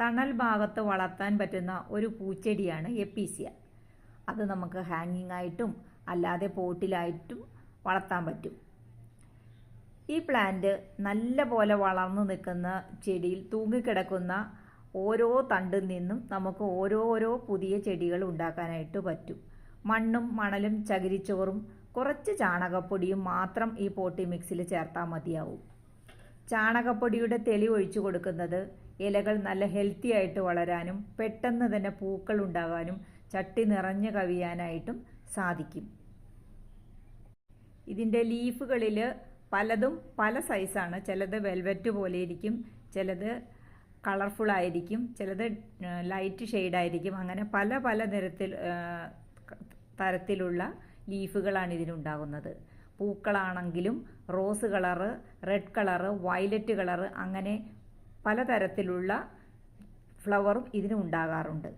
തണൽ ഭാഗത്ത് വളർത്താൻ പറ്റുന്ന ഒരു പൂച്ചെടിയാണ് എപ്പീസിയ. അത് നമുക്ക് ഹാങ്ങിങ് ആയിട്ടും അല്ലാതെ പോട്ടിലായിട്ടും വളർത്താൻ പറ്റും. ഈ പ്ലാന്റ് നല്ല പോലെ വളർന്നു നിൽക്കുന്ന ചെടിയിൽ തൂങ്ങിക്കിടക്കുന്ന ഓരോ തണ്ടിൽ നിന്നും നമുക്ക് ഓരോരോ പുതിയ ചെടികൾ ഉണ്ടാക്കാനായിട്ട് പറ്റും. മണ്ണും മണലും ചകിരിച്ചോറും കുറച്ച് ചാണകപ്പൊടിയും മാത്രം ഈ പോട്ടി മിക്സിൽ ചേർത്താൽ മതിയാവും. ചാണകപ്പൊടിയുടെ തെളി ഒഴിച്ചു കൊടുക്കുന്നത് ഇലകൾ നല്ല ഹെൽത്തി ആയിട്ട് വളരാനും പെട്ടെന്ന് തന്നെ പൂക്കൾ ഉണ്ടാകാനും ചട്ടി നിറഞ്ഞു കവിയാനായിട്ടും സാധിക്കും. ഇതിന്റെ ലീഫുകളിൽ പലതും പല സൈസാണ് ചിലത് വെൽവെറ്റ് പോലെ ഇരിക്കും ചിലത് കളർഫുൾ ആയിരിക്കും ചിലത് ലൈറ്റ് ഷെയ്ഡായിരിക്കും അങ്ങനെ പല പല നിരത്തിൽ തരത്തിലുള്ള ലീഫുകളാണ് ഇതിനുണ്ടാകുന്നത്. പൂക്കളാണെങ്കിലും rose colour red colour violet colour അങ്ങനെ പലതരത്തിലുള്ള ഫ്ലവറും ഇതിന് ഉണ്ടാകാറുണ്ട്.